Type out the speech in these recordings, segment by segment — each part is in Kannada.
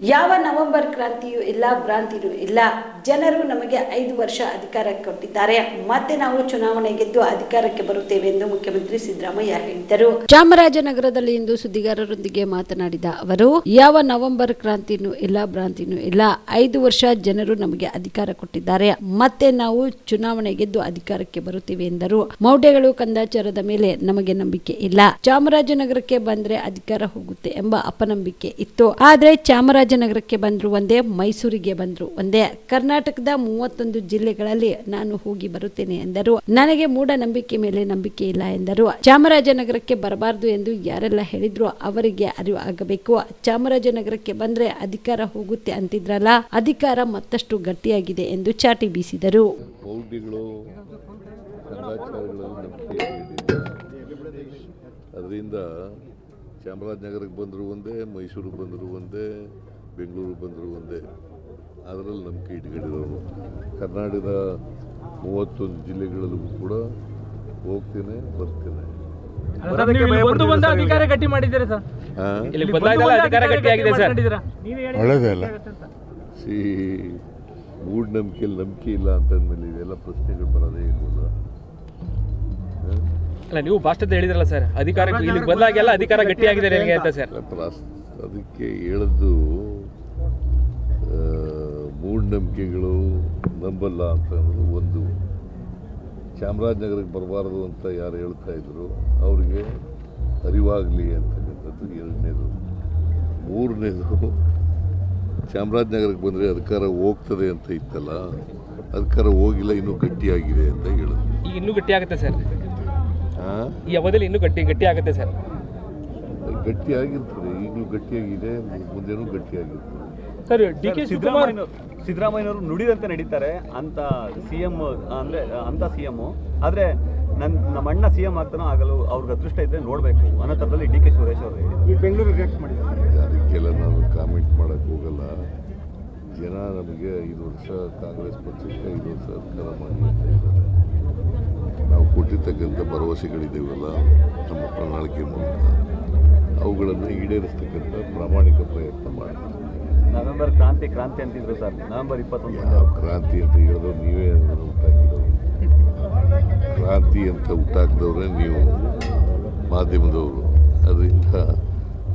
ಯಾವ ನವೆಂಬರ್ ಕ್ರಾಂತಿಯೂ ಇಲ್ಲ ಭ್ರಾಂತಿಯೂ ಇಲ್ಲ. ಜನರು ನಮಗೆ ಐದು ವರ್ಷ ಅಧಿಕಾರ ಕೊಟ್ಟಿದ್ದಾರೆ. ಮತ್ತೆ ನಾವು ಚುನಾವಣೆ ಗೆದ್ದು ಅಧಿಕಾರಕ್ಕೆ ಬರುತ್ತೇವೆ ಎಂದು ಮುಖ್ಯಮಂತ್ರಿ ಸಿದ್ದರಾಮಯ್ಯ ಹೇಳಿದರು. ಚಾಮರಾಜನಗರದಲ್ಲಿ ಇಂದು ಸುದ್ದಿಗಾರರೊಂದಿಗೆ ಮಾತನಾಡಿದ ಅವರು, ಯಾವ ನವೆಂಬರ್ ಕ್ರಾಂತಿನೂ ಇಲ್ಲ, ಭ್ರಾಂತಿನೂ ಇಲ್ಲ. ಐದು ವರ್ಷ ಜನರು ನಮಗೆ ಅಧಿಕಾರ ಕೊಟ್ಟಿದ್ದಾರೆ. ಮತ್ತೆ ನಾವು ಚುನಾವಣೆ ಗೆದ್ದು ಅಧಿಕಾರಕ್ಕೆ ಬರುತ್ತೇವೆ ಎಂದರು. ಮೌಢ್ಯಗಳು ಕಂದಾಚಾರದ ಮೇಲೆ ನಮಗೆ ನಂಬಿಕೆ ಇಲ್ಲ. ಚಾಮರಾಜನಗರಕ್ಕೆ ಬಂದ್ರೆ ಅಧಿಕಾರ ಹೋಗುತ್ತೆ ಎಂಬ ಅಪನಂಬಿಕೆ ಇತ್ತು. ಆದ್ರೆ ಚಾಮರಾಜನಗರಕ್ಕೆ ಬಂದರು, ಒಂದೇ ಮೈಸೂರಿಗೆ ಬಂದರು, ಒಂದೇ ಕರ್ನಾಟಕದ ಮೂವತ್ತೊಂದು ಜಿಲ್ಲೆಗಳಲ್ಲಿ ನಾನು ಹೋಗಿ ಬರುತ್ತೇನೆ ಎಂದರು. ನನಗೆ ಮೂಢನಂಬಿಕೆ ಮೇಲೆ ನಂಬಿಕೆ ಇಲ್ಲ ಎಂದರು. ಚಾಮರಾಜನಗರಕ್ಕೆ ಬರಬಾರದು ಎಂದು ಯಾರೆಲ್ಲ ಹೇಳಿದ್ರು ಅವರಿಗೆ ಅರಿವು ಆಗಬೇಕು. ಚಾಮರಾಜನಗರಕ್ಕೆ ಬಂದ್ರೆ ಅಧಿಕಾರ ಹೋಗುತ್ತೆ ಅಂತಿದ್ರಲ್ಲ, ಅಧಿಕಾರ ಮತ್ತಷ್ಟು ಗಟ್ಟಿಯಾಗಿದೆ ಎಂದು ಚಾಟಿ ಬೀಸಿದರು. ಅದರಿಂದ ಚಾಮರಾಜನಗರಕ್ಕೆ ಬಂದರೂ ಒಂದೇ, ಮೈಸೂರಿಗೆ ಬಂದರೂ ಒಂದೇ ಬೆಂಗಳೂರಿಗೆ ಬಂದರೂ ಒಂದೇ. ಅದರಲ್ಲಿ ನಂಬಿಕೆ ಇಟ್ಕೊಂಡಿರೋರು ಕರ್ನಾಟಕದ ಮೂವತ್ತೊಂದು ಜಿಲ್ಲೆಗಳಲ್ಲೂ ಕೂಡ ಹೋಗ್ತೇನೆ ಬರ್ತೇನೆ. ಗಟ್ಟಿ ಒಳ್ಳೆಯದೇ ಅಲ್ಲ. ಸಿ ಮೂಢನಂಬಿಕೆಯಲ್ಲಿ ನಂಬಿಕೆ ಇಲ್ಲ ಅಂತಂದ್ಮೇಲೆ ಇವೆಲ್ಲ ಪ್ರಶ್ನೆಗಳು ಬರೋದೇ ಇಲ್ವಲ್ಲ? ಅಲ್ಲ ನೀವು ಭಾಷಣದ ಹೇಳಿದ್ರಲ್ಲ ಸರ್ ಅಧಿಕಾರ ಇಲ್ಲಿ ಬಂದಾಗೆಲ್ಲ ಅಧಿಕಾರ ಗಟ್ಟಿಯಾಗಿದೆ ನಿಮಗೆ ಅಂತ ಸರ್. ಅದಕ್ಕೆ ಹೇಳದ್ದು ಮೂಢನಂಬಿಕೆಗಳು ನಂಬಲ್ಲ ಅಂತ ಅನ್ನೋದು ಒಂದು. ಚಾಮರಾಜನಗರಕ್ಕೆ ಬರಬಾರದು ಅಂತ ಯಾರು ಹೇಳ್ತಾ ಇದ್ರು ಅವರಿಗೆ ಅರಿವಾಗಲಿ ಅಂತಕ್ಕಂಥದ್ದು ಎರಡನೇದು. ಮೂರನೇದು ಚಾಮರಾಜನಗರಕ್ಕೆ ಬಂದರೆ ಅಧಿಕಾರ ಹೋಗ್ತದೆ ಅಂತ ಇತ್ತಲ್ಲ ಅಧಿಕಾರ ಹೋಗಿಲ್ಲ ಇನ್ನೂ ಗಟ್ಟಿಯಾಗಿದೆ ಅಂತ ಹೇಳೋದು. ಈಗ ಇನ್ನೂ ಗಟ್ಟಿ ಆಗುತ್ತೆ ಸರ್. ಹಾಂ ಈ ಅವಧಿಯಲ್ಲಿ ಇನ್ನೂ ಗಟ್ಟಿ ಗಟ್ಟಿ ಆಗುತ್ತೆ ಸರ್. ಗಟ್ಟಿಯಾಗಿರ್ತದೆ ಈಗಲೂ ಗಟ್ಟಿಯಾಗಿದೆ ಮುಂದೆನೂ ಗಟ್ಟಿಯಾಗಿರ್ತದೆ. Sir D K Shivakumar Siddaramaiah ಸಿದ್ದರಾಮಯ್ಯನವರು ನುಡಿದಂತೆ ನಡೀತಾರೆ. ಅಂತ ಸಿ ಎಂ ಅಂದ್ರೆ ಅಂತ ಸಿ ಎಮ್ಮು ಆದ್ರೆ ನನ್ನ ನಮ್ಮ ಅಣ್ಣ ಸಿ ಎಂ ಆಗ್ತಾನೋ ಆಗಲು ಅವ್ರಿಗೆ ಅದೃಷ್ಟ ಇದ್ರೆ ನೋಡಬೇಕು. ಅನ್ನೋ ಥರದಲ್ಲಿ ಡಿ ಕೆ ಸುರೇಶ್ ಅವರು ಹೇಳಿದ್ರು ಈ ಬೆಂಗಳೂರು ರಿಯಾಕ್ಟ್ ಮಾಡಿದ್ದಾರೆ ಅದಕ್ಕೆಲ್ಲ ನಾನು ಕಾಮೆಂಟ್ ಮಾಡೋಕ್ಕೆ ಹೋಗಲ್ಲ. ಜನ ನಮಗೆ ಐದು ವರ್ಷ ಕಾಂಗ್ರೆಸ್ ಪಕ್ಷಕ್ಕೆ ಐದು ವರ್ಷ ಅಧಿಕಾರ ಮಾಡಿ ಅಂತ ಇದ್ದಾರೆ. ನಾವು ಕೊಟ್ಟಿರ್ತಕ್ಕಂಥ ಭರವಸೆಗಳಿದ್ದೇವಲ್ಲ ನಮ್ಮ ಪ್ರಣಾಳಿಕೆ ಮೂಲಕ. ಅವುಗಳನ್ನು ಈಡೇರಿಸ್ತಕ್ಕಂಥ ಪ್ರಾಮಾಣಿಕ ಪ್ರಯತ್ನ ಮಾಡ್ತೀವಿ ನವೆಂಬರ್ ಕ್ರಾಂತಿ ಕ್ರಾಂತಿ ಅಂತಿದ್ರು ಸರ್. ನವೆಂಬರ್ ಇಪ್ಪತ್ತೊಂದು ಕ್ರಾಂತಿ ಅಂತ ಹೇಳೋದು ನೀವೇ ಹುಟ್ಟಾಕಿದವರು ಕ್ರಾಂತಿ ಅಂತ ಹುಟ್ಟಾಕಿದವ್ರೆ ನೀವು ಮಾಧ್ಯಮದವರು. ಅದರಿಂದ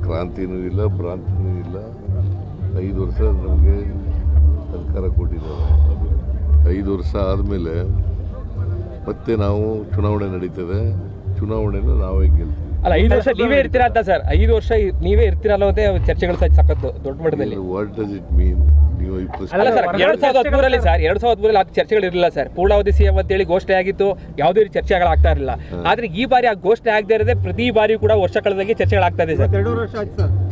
ಕ್ರಾಂತಿನೂ ಇಲ್ಲ ಭ್ರಾಂತಿನೂ ಇಲ್ಲ. ಐದು ವರ್ಷ ನಮಗೆ ಸರ್ಕಾರ ಕೊಟ್ಟಿದ್ದಾರೆ. ಐದು ವರ್ಷ ಆದಮೇಲೆ ಮತ್ತೆ ನಾವು ಚುನಾವಣೆ ನಡೀತದೆ. ಚುನಾವಣೆನ ನಾವೇ ಗೆಲ್ತೀವಿ. ಅಲ್ಲ ಐದು ವರ್ಷ ನೀವೇ ಇರ್ತೀರಾ ಅಂತ ಸರ್ ಐದು ವರ್ಷ ನೀವೇ ಇರ್ತೀರಲ್ಲ ಅಂತ ಚರ್ಚೆಗಳು ಸಹ ಸಖತ್ತು ದೊಡ್ಡ ಮಟ್ಟದಲ್ಲಿ. ವಾಟ್ ಡಸ್ ಇಟ್ ಮೀನ್ ನೀವು ಅಲ್ಲ ಸರ್ ಎರಡ್ ಸಾವಿರದ ಹದಿಮೂರಲ್ಲಿ ಸರ್ ಎರಡ್ ಸಾವಿರದ ಹದಿಮೂರಲ್ಲಿ ಅದು ಚರ್ಚೆಗಳು ಇರಲಿಲ್ಲ ಸರ್. ಪೂರ್ಣಾವಧಿ ಸಿಎಂ ಅಂತೇಳಿ ಘೋಷಣೆ ಆಗಿತ್ತು ಯಾವುದೇ ರೀತಿ ಚರ್ಚೆಗಳಾಗ್ತಾ ಇರಲಿಲ್ಲ. ಆದ್ರೆ ಈ ಬಾರಿ ಆ ಘೋಷಣೆ ಆಗದೆ ಇರದೆ ಪ್ರತಿ ಬಾರಿ ಕೂಡ ವರ್ಷ ಕಳೆದಾಗೆ ಚರ್ಚೆಗಳಾಗ್ತಾ ಇದೆ ಸರ್.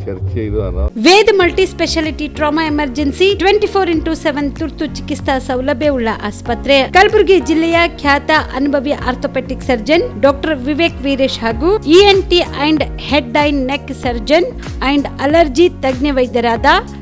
ಚರ್ಚೆ ಇದು Veda Ved multi speciality trauma emergency twenty four into seven ತುರ್ತು ಚಿಕಿತ್ಸಾ ಸೌಲಭ್ಯವುಳ್ಳ ಆಸ್ಪತ್ರೆ. ಕಲಬುರಗಿ ಜಿಲ್ಲೆಯ ಖ್ಯಾತ ಅನುಭವಿ orthopaedic surgeon doctor Vivek Veeresh ಹಾಗೂ ENT and head and neck surgeon and allergy ತಜ್ಞ ವೈದ್ಯರಾದ